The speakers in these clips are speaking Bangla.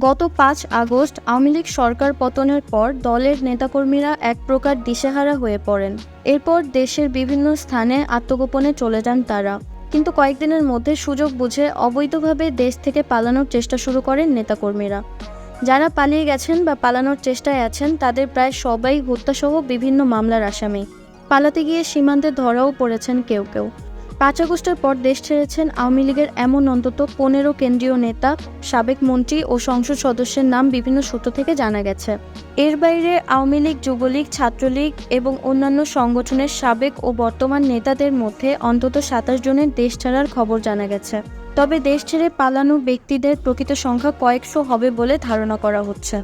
গত পাঁচ আগস্ট আওয়ামী লীগ সরকার পতনের পর দলের নেতাকর্মীরা এক প্রকার দিশেহারা হয়ে পড়েন। এরপর দেশের বিভিন্ন স্থানে আত্মগোপনে চলে যান তারা। কিন্তু কয়েকদিনের মধ্যে সুযোগ বুঝে অবৈধভাবে দেশ থেকে পালানোর চেষ্টা শুরু করেন নেতাকর্মীরা। যারা পালিয়ে গেছেন বা পালানোর চেষ্টায় আছেন, তাদের প্রায় সবাই হত্যাসহ বিভিন্ন মামলার আসামি। পালাতে গিয়ে সীমান্তে ধরাও পড়েছেন কেউ কেউ। পাঁচ আগস্টের পর দেশ ছেড়েছেন আওয়ামী লীগের এমন অন্তত পনেরো কেন্দ্রীয় নেতা, সাবেক মন্ত্রী ও সংসদ সদস্যের নাম বিভিন্ন সূত্র থেকে জানা গেছে। এর বাইরে আওয়ামী লীগ, যুবলীগ, ছাত্রলীগ এবং অন্যান্য সংগঠনের সাবেক ও বর্তমান নেতাদের মধ্যে অন্তত সাতাশ জনের দেশ ছাড়ার খবর জানা গেছে। তবে দেশ ছেড়ে পালানো ব্যক্তিদের প্রকৃত সংখ্যা কয়েকশো হবে বলে ধারণা করা হচ্ছে।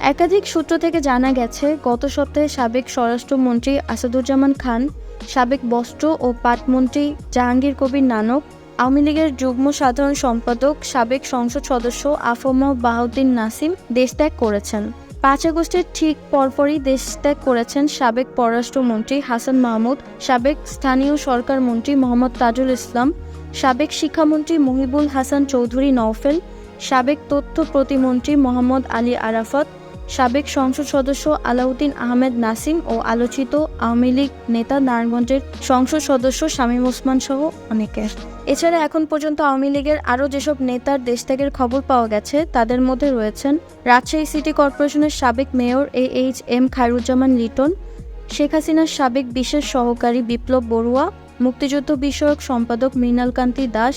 একাধিক সূত্র থেকে জানা গেছে, গত সপ্তাহে সাবেক স্বরাষ্ট্রমন্ত্রী আসাদুজ্জামান খান, সাবেক বস্ত্র ও পাটমন্ত্রী জাহাঙ্গীর কবির নানক, আওয়ামী লীগের যুগ্ম সাধারণ সম্পাদক, সাবেক সংসদ সদস্য আফমা বাহাউদ্দিন নাসিম দেশত্যাগ করেছেন। পাঁচ আগস্টের ঠিক পরপরই দেশত্যাগ করেছেন সাবেক পররাষ্ট্রমন্ত্রী হাসান মাহমুদ, সাবেক স্থানীয় সরকার মন্ত্রী মোহাম্মদ তাজুল ইসলাম, সাবেক শিক্ষামন্ত্রী মহিবুল হাসান চৌধুরী নওফেল, সাবেক তথ্য প্রতিমন্ত্রী মোহাম্মদ আলী আরাফাত সাবেক সংসদ সদস্য আলাউদ্দিন আহমেদ নাসিম ও আলোচিত আওয়ামী লীগ নেতা নারায়ণগঞ্জের সংসদ সদস্য শামীম ওসমান সহ অনেকে। এছাড়া এখন পর্যন্ত আওয়ামী লীগের আরও যেসব নেতার দেশত্যাগের খবর পাওয়া গেছে, তাদের মধ্যে রয়েছেন রাজশাহী সিটি কর্পোরেশনের সাবেক mayor A H M Khairuzzaman Liton, Sheikh হাসিনার সাবেক বিশেষ সহকারী বিপ্লব বড়ুয়া, মুক্তিযুদ্ধ বিষয়ক সম্পাদক মৃণালকান্তি দাস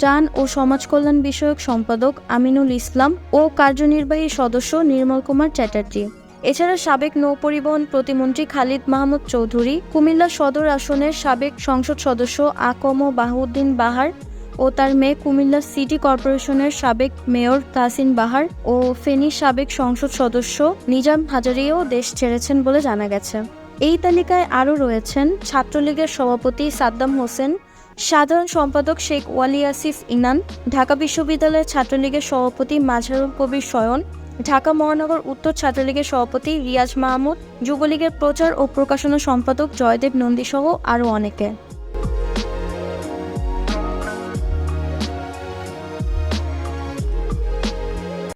ত্রাণ ও সমাজ কল্যাণ বিষয়ক সম্পাদক আমিনুল ইসলাম ও কার্যনির্বাহী সদস্য নির্মল কুমার চ্যাটার্জি। এছাড়া সাবেক নৌপরিবহন প্রতিমন্ত্রী খালিদ মাহমুদ চৌধুরী, কুমিল্লা সদর আসনের সাবেক সংসদ সদস্য আকম বাহুদ্দিন বাহার ও তার মেয়ে কুমিল্লা সিটি কর্পোরেশনের সাবেক মেয়র তাসিন বাহার ও ফেনীর সাবেক সংসদ সদস্য নিজাম হাজারিও দেশ ছেড়েছেন বলে জানা গেছে। এই তালিকায় আরও রয়েছেন ছাত্রলীগের সভাপতি সাদ্দাম হোসেন সাধারণ সম্পাদক শেখ ওয়ালি আসিফ ইনান, ঢাকা বিশ্ববিদ্যালয়ের ছাত্রলীগের সভাপতি মাঝারুল কবির সয়ন ঢাকা মহানগর উত্তর ছাত্রলীগের সভাপতি রিয়াজ মাহমুদ, যুবলীগের প্রচার ও প্রকাশনা সম্পাদক জয়দেব নন্দীসহ আরও অনেকে।